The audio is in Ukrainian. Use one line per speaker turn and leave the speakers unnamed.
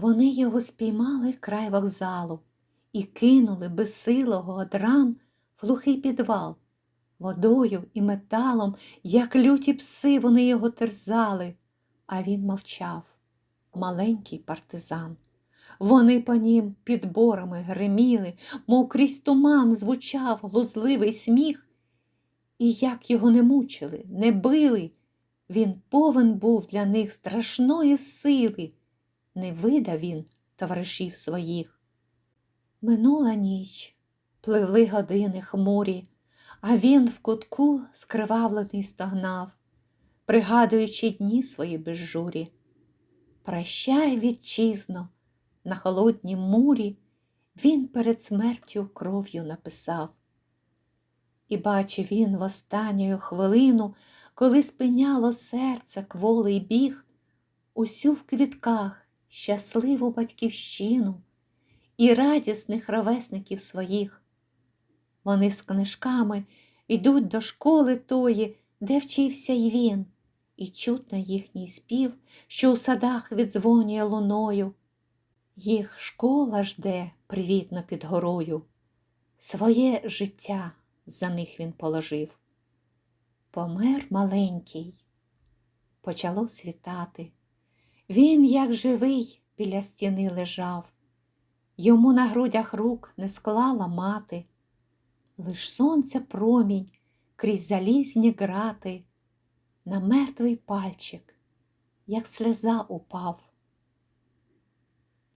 Вони його спіймали край вокзалу і кинули безсилого од ран в глухий підвал. Водою і металом, як люті пси, вони його терзали, а він мовчав, маленький партизан. Вони по нім підборами гриміли, мов крізь туман звучав глузливий сміх. І як його не мучили, не били, він повен був для них страшної сили, не видав він товаришів своїх. Минула ніч, пливли години хмурі, а він в кутку скривавлений стогнав, пригадуючи дні свої безжурі. Прощай, вітчизно, на холодній мурі він перед смертю кров'ю написав. І бачив він в останню хвилину, коли спиняло серце кволий біг, усю в квітках щасливу батьківщину і радісних ровесників своїх. Вони з книжками йдуть до школи тої, де вчився й він, і чутно їхній спів, що у садах віддзвонює луною. Їх школа жде привітно під горою. Своє життя за них він положив. Помер маленький, почало світати. Він, як живий, біля стіни лежав. Йому на грудях рук не склала мати, лиш сонця промінь крізь залізні грати, на мертвий пальчик, як сльоза упав.